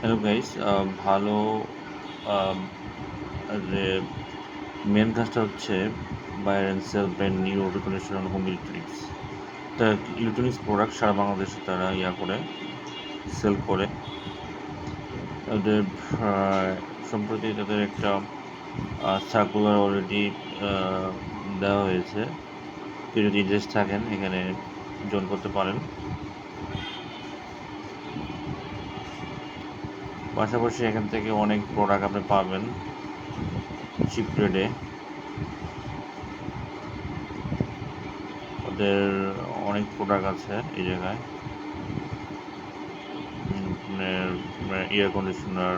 Hello guys ভালো যে main কাজটা হচ্ছে buyer and sell brand new recondition home electronics তা ইলেকট্রনিক্স প্রোডাক্ট সারা বাংলাদেশে তারা ইয়া করে সেল করে। তাদের সম্প্রতি তাদের একটা সার্কুলার অলরেডি দেওয়া হয়েছে। যদি ইন্টারেস্ট থাকেন, এখানে জয়েন করতে পারেন। পাশাপাশি এখান থেকে অনেক প্রোডাক্ট আপনি পাবেন চিপ রেটে ওদের অনেক প্রোডাক্ট আছে এই জায়গায়। এয়ার কন্ডিশনার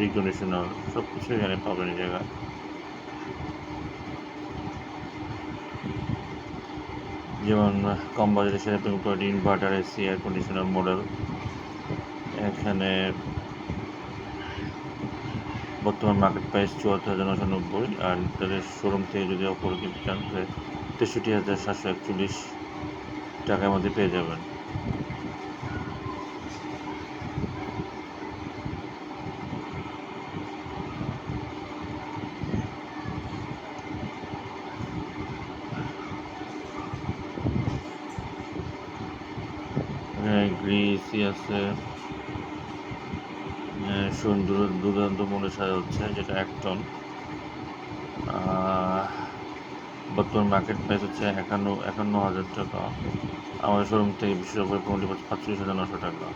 রিকন্ডিশনার সব কিছু এখানে পাবেন এই জায়গায়। যেমন কম সাথে আপনি উপরে inverter AC air conditioner model এখানে বর্তমান মার্কেট প্রাইস চুয়াত্তর হাজার নশো নব্বই, আর তাদের শোরুম থেকে যদি অপর কিনতে চান, তাহলে তেষট্টি হাজার সাতশো একচল্লিশ টাকার মধ্যে পেয়ে যাবেন। গ্রিসি আছে। সুন্দর দুর্দান্ত মনে সাজা হচ্ছে, যেটা এক টন। বর্তমান মার্কেট প্রাইস হচ্ছে একান্ন একান্ন হাজার টাকা। আমাদের শোরুম থেকে বিশেষ করে পনেরো পাঁচচল্লিশ হাজার নশো টাকা।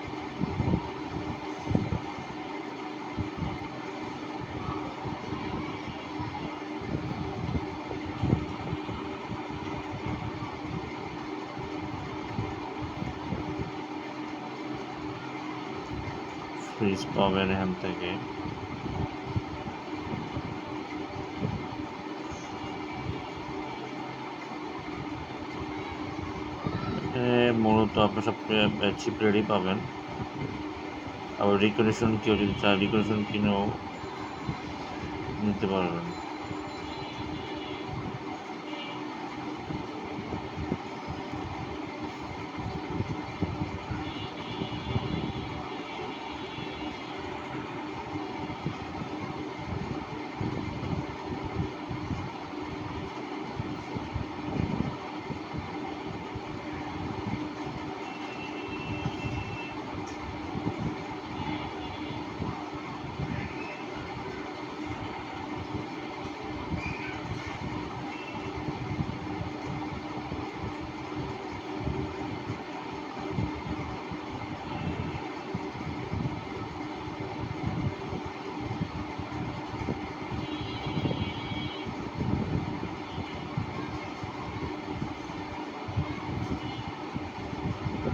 ফ্রিজ পাবেন এখান থেকে মূলত আপনার সব চিপ রেডি পাবেন। আবার রিকন্ডিশন কেউ যদি চায় রিকন্ডিশন কিনেও নিতে পারবেন।